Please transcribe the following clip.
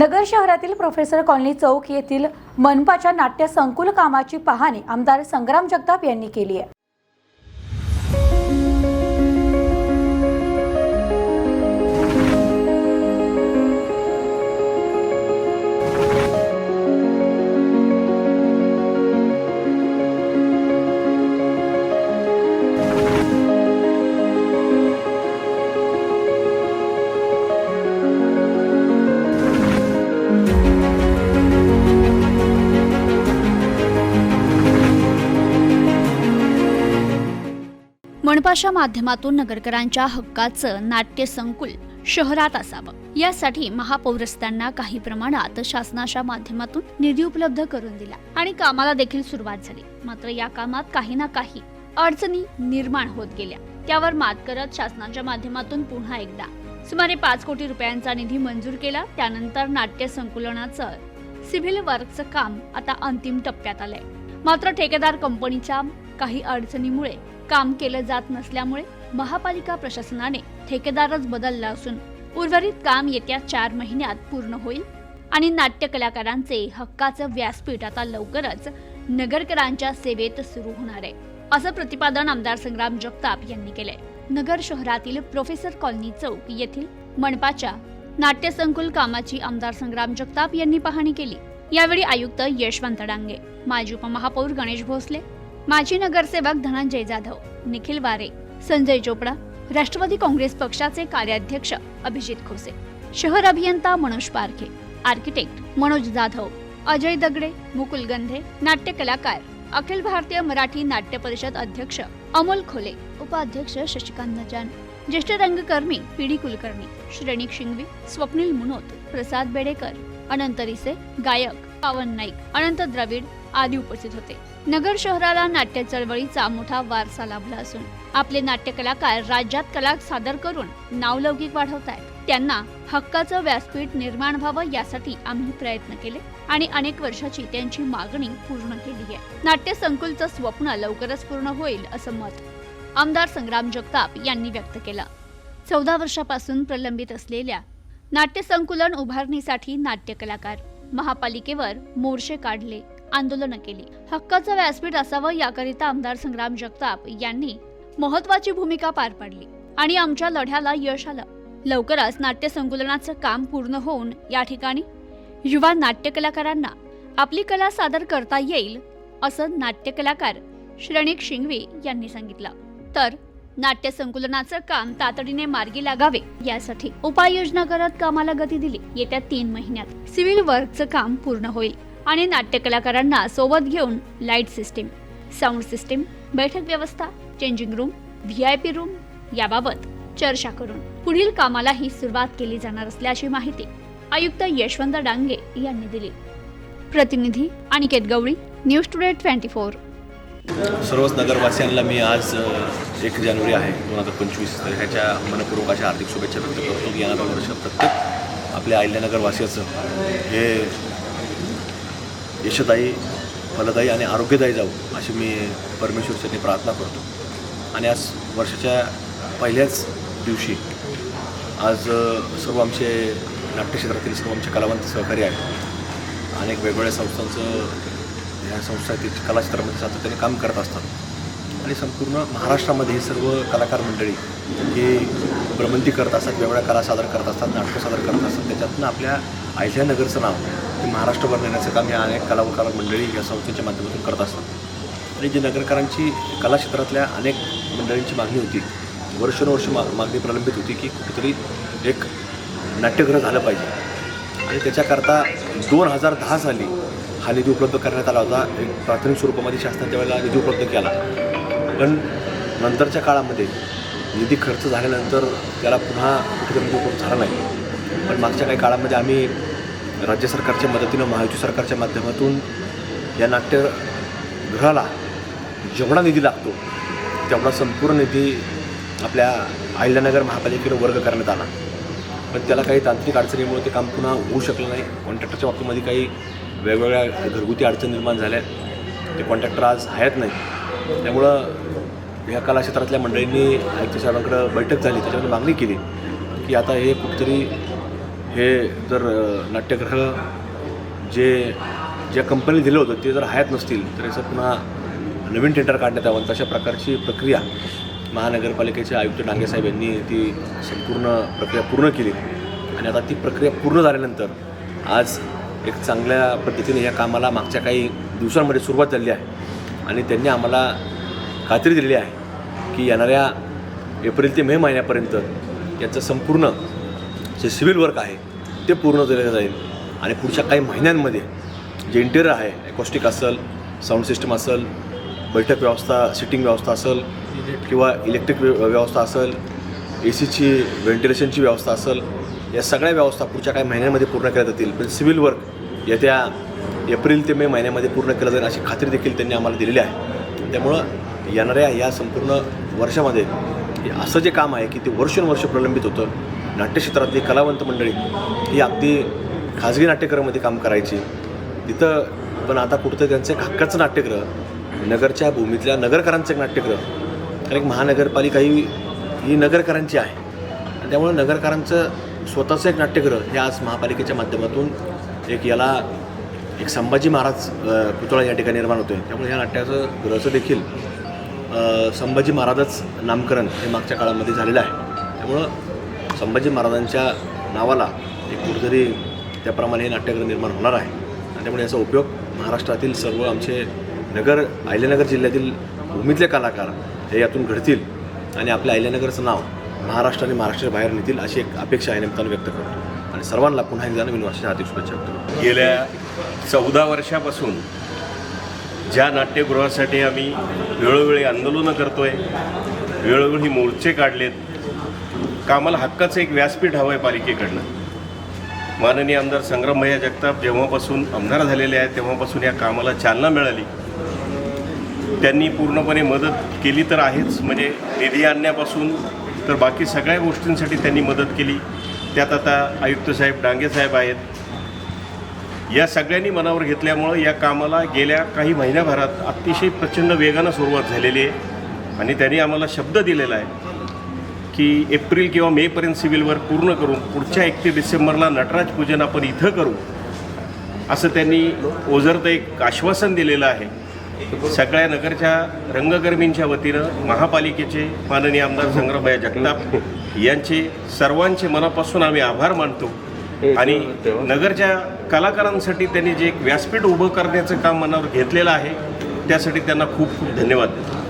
नगर शहरातील professor colony चौक येथील मनपाच्या नाट्य संकुल कामाची पाहणी आमदार संग्राम जगताप यांनी केली आहे. मनपाच्या माध्यमातून नगरकरांच्या हक्काचं नाट्य संकुल शहरात असावं. यासाठी महापौरस्त्यांना काही प्रमाणात शासनाच्या माध्यमातून निधी उपलब्ध करून दिला आणि कामाला देखील सुरुवात झाली. मात्र या कामात काही ना काही अडचणी निर्माण होत गेल्या. त्यावर मात करत शासनाच्या माध्यमातून पुन्हा एकदा सुमारे पाच कोटी रुपयांचा निधी मंजूर केला. त्यानंतर नाट्य संकुलनाचं सिव्हिल वर्कचं काम आता अंतिम टप्प्यात आलंय. मात्र ठेकेदार कंपनीच्या काही अडचणीमुळे काम केलं जात नसल्यामुळे महापालिका प्रशासनाने ठेकेदारच बदलला असून उर्वरित काम येत्या चार महिन्यात पूर्ण होईल आणि नाट्य कलाकारांचे हक्काचं व्यासपीठ आता लवकरच नगरकरांच्या सेवेत सुरू होणार आहे असं प्रतिपादन आमदार संग्राम जगताप यांनी केलंय. नगर शहरातील प्रोफेसर कॉलनी चौक येथील मनपाच्या नाट्य संकुल कामाची आमदार संग्राम जगताप यांनी पाहणी केली. यावेळी आयुक्त यशवंत डांगे माजी उपमहापौर गणेश भोसले माजी नगरसेवक धनंजय जाधव निखिल वारे संजय चोपडा राष्ट्रवादी काँग्रेस पक्षाचे कार्याध्यक्ष अभिजित खोसे शहर अभियंता मनोज पारखे आर्किटेक्ट मनोज जाधव अजय दगडे मुकुल गंधे नाट्य कलाकार अखिल भारतीय मराठी नाट्य परिषद अध्यक्ष अमोल खोले उपाध्यक्ष शशिकांत नजान ज्येष्ठ रंगकर्मी पीडी कुलकर्णी श्रेणिक शिंगवी स्वप्नील मुनोत प्रसाद बेडेकर अनंत रिसे गायक पावन नाईक अनंत द्रविड आदी उपस्थित होते. नगर शहराला नाट्य चळवळीचा मोठा वारसा लाभला असून आपले नाट्य कलाकार राज्यात कला सादर करून नावलौकिक वाढवत आहेत. त्यांना हक्काचं व्यासपीठ निर्माण व्हावं यासाठी आम्ही प्रयत्न केले आणि अनेक वर्षाची त्यांची मागणी पूर्ण केली आहे. नाट्य संकुलचं स्वप्न लवकरच पूर्ण होईल असं मत आमदार संग्राम जगताप यांनी व्यक्त केलं. चौदा वर्षापासून प्रलंबित असलेल्या नाट्य संकुलन उभारणीसाठी नाट्य कलाकार महापालिकेवर मोर्चे काढले. आंदोलनं केली. हक्काचं व्यासपीठ असावं याकरिता आमदार संग्राम जगताप यांनी महत्वाची भूमिका पार पाडली आणि आमच्या लढ्याला यश आलं. लवकरच नाट्य संकुलनाचं काम पूर्ण होऊन या ठिकाणी युवा नाट्य कलाकारांना आपली कला सादर करता येईल असं नाट्य कलाकार श्रणिक शिंगवे यांनी सांगितलं. तर नाट्य संकुलनाचं काम तातडीने मार्गी लागावे यासाठी उपाययोजना करत कामाला गती दिली. येत्या तीन महिन्यात सिव्हिल वर्कचं काम पूर्ण होईल. आणि नाट्यकलाकारांना सोबत घेऊन लाइट सिस्टीम साऊंड सिस्टीम बैठक व्यवस्था changing room V I P room याबाबत चर्चा करून पुढील कामालाही सुरुवात केली जाणार असल्याची माहिती आयुक्त यशवंत डांगे यांनी दिली. प्रतिनिधी Aniket Gawali news today twenty four. सर्वच नगरवासियांना मी आज एक जानेवारी आहे दोन हजार पंचवीस तर ह्याच्या मनपूर्वक अशा हार्दिक शुभेच्छा व्यक्त करतो की येणाऱ्या वर्ष प्रत्येक आपल्या अहिल्यानगरवासियाचं हे यशदायी फलदायी आणि आरोग्यदायी जाऊ अशी मी परमेश्वरसाठी प्रार्थना करतो. आणि आज वर्षाच्या पहिल्याच दिवशी आज सर्व आमचे नाट्यक्षेत्रातील सर्व आमचे कलावंत सहकारी आहेत. अनेक वेगवेगळ्या संस्थांचं ह्या संस्था ते कलाक्षेत्रामध्ये सातत्याने काम करत असतात. आणि संपूर्ण महाराष्ट्रामध्ये हे सर्व कलाकार मंडळी हे भ्रमंती करत असतात वेगवेगळ्या कला सादर करत असतात नाटकं सादर करत असतात. त्याच्यातनं आपल्या अहिल्यानगरचं नाव हे महाराष्ट्रभर नेण्याचं काम या अनेक कलाकार मंडळी या संस्थेच्या माध्यमातून करत असतात. आणि जी नगरकरांची कला क्षेत्रातल्या अनेक मंडळींची मागणी होती वर्षानुवर्ष मा मागणी प्रलंबित होती की कुठेतरी एक नाट्यगृह झालं पाहिजे. आणि त्याच्याकरता दोन हजार दहा साली हा निधी उपलब्ध करण्यात आला होता. एक प्राथमिक स्वरूपामध्ये शासनाच्या वेळेला निधी उपलब्ध केला. पण नंतरच्या काळामध्ये निधी खर्च झाल्यानंतर त्याला पुन्हा कुठेतरी निधी उपलब्ध झाला नाही. पण मागच्या काही काळामध्ये आम्ही राज्य सरकारच्या मदतीनं महायुती सरकारच्या माध्यमातून या नाट्यगृहाला जेवढा निधी लागतो तेवढा संपूर्ण निधी आपल्या अहिल्यानगर महापालिकेनं वर्ग करण्यात आला. पण त्याला काही तांत्रिक अडचणीमुळे ते काम पुन्हा होऊ शकलं नाही. कॉन्ट्रॅक्टरच्या बाबतीमध्ये काही वेगवेगळ्या घरगुती अडचणी निर्माण झाल्या. ते कॉन्ट्रॅक्टर आज आहेत नाही त्यामुळं ह्या कला क्षेत्रातल्या मंडळींनी आयुक्त साहेबांकडं बैठक झाली. त्याच्यामध्ये मागणी केली की आता हे कुठेतरी हे जर नाट्यग्रह नाट्यगृह जे ज्या कंपनी दिलं होतं ते जर हयात नसतील तर याचं पुन्हा नवीन टेंडर काढण्यात यावं तशा प्रकारची प्रक्रिया महानगरपालिकेचे आयुक्त डांगेसाहेब यांनी ती संपूर्ण प्रक्रिया पूर्ण केली. आणि आता ती प्रक्रिया पूर्ण झाल्यानंतर आज एक चांगल्या पद्धतीने या कामाला मागच्या काही दिवसांमध्ये सुरुवात झाली आहे. आणि त्यांनी आम्हाला खात्री दिलेली आहे की येणाऱ्या एप्रिल ते मे महिन्यापर्यंत याचं संपूर्ण जे सिव्हिल वर्क आहे ते पूर्ण केलं जाईल. आणि पुढच्या काही महिन्यांमध्ये जे इंटेरियर आहे एकॉस्टिक असेल साऊंड सिस्टम असेल बैठक व्यवस्था सिटिंग व्यवस्था असेल किंवा इलेक्ट्रिक व्यवस्था असेल ए सीची व्हेंटिलेशनची व्यवस्था असेल या सगळ्या व्यवस्था पुढच्या काही महिन्यांमध्ये पूर्ण केल्या जातील. पण सिव्हिल वर्क येत्या एप्रिल ते मे महिन्यामध्ये पूर्ण केलं जाईल अशी खात्री देखील त्यांनी आम्हाला दिलेली आहे. त्यामुळं येणाऱ्या या संपूर्ण वर्षामध्ये असं जे काम आहे की ते वर्षानुवर्ष प्रलंबित होतं. नाट्यक्षेत्रातली कलावंत मंडळी ही अगदी खाजगी नाट्यगृहामध्ये काम करायची. तिथं पण आता कुठतं त्यांचं एक हक्काचं नाट्यगृह नगरच्या भूमीतल्या नगरकरांचं एक नाट्यगृह कारण एक महानगरपालिका ही ही नगरकरांची आहे. त्यामुळे त्यामुळं नगरकरांचं स्वतःचं एक नाट्यगृह हे आज महापालिकेच्या माध्यमातून एक याला एक संभाजी महाराज पुतळा या ठिकाणी निर्माण होतो आहे त्यामुळे ह्या नाट्याचं ग्रहचं देखील संभाजी महाराजच नामकरण हे मागच्या काळामध्ये झालेलं आहे. त्यामुळं संभाजी महाराजांच्या नावाला एक कुठेतरी त्याप्रमाणे हे नाट्यगृह निर्माण होणार आहे. आणि त्यामुळे याचा उपयोग महाराष्ट्रातील सर्व आमचे नगर अहिल्यानगर जिल्ह्यातील भूमीतले कलाकार हे यातून घडतील. आणि आपल्या अहिल्यानगरचं नाव महाराष्ट्र आणि महाराष्ट्राबाहेर नेतील अशी एक अपेक्षा आहे निमित्तानं व्यक्त करतो. आणि सर्वांना पुन्हा एकदा नवीन वर्षाच्या हार्दिक शुभेच्छा करतो. गेल्या चौदा वर्षापासून ज्या नाट्यगृहासाठी आम्ही वेळोवेळी आंदोलनं करतोय वेळोवेळी मोर्चे काढलेत कामाला आम्हाला हक्काचं एक व्यासपीठ हवं आहे पालिकेकडनं. माननीय आमदार संग्रामभैया जगताप जेव्हापासून आमदार झालेले आहेत तेव्हापासून या कामाला चालना मिळाली. त्यांनी पूर्णपणे मदत केली तर आहेच म्हणजे निधी आणण्यापासून तर बाकी सगळ्या गोष्टींसाठी त्यांनी मदत केली. त्यात आता आयुक्त साहेब डांगे साहेब आहेत. या सगळ्यांनी मनावर घेतल्यामुळं या कामाला गेल्या काही महिन्याभरात अतिशय प्रचंड वेगानं सुरुवात झालेली आहे. आणि त्यांनी आम्हाला शब्द दिलेला आहे. की एप्रिल किंवा मेपर्यंत सिव्हिल वर्क पूर्ण करून पुढच्या एकतीस डिसेंबरला नटराज पूजन आपण इथं करू असं त्यांनी ओझरतं एक आश्वासन दिलेलं आहे. सगळ्या नगरच्या रंगकर्मींच्या वतीनं महापालिकेचे माननीय आमदार संग्रामभाई जगताप यांचे सर्वांचे मनापासून आम्ही आभार मानतो. आणि नगरच्या कलाकारांसाठी त्यांनी जे एक व्यासपीठ उभं करण्याचं काम मनावर घेतलेलं आहे त्यासाठी त्यांना खूप खूप धन्यवाद. देतो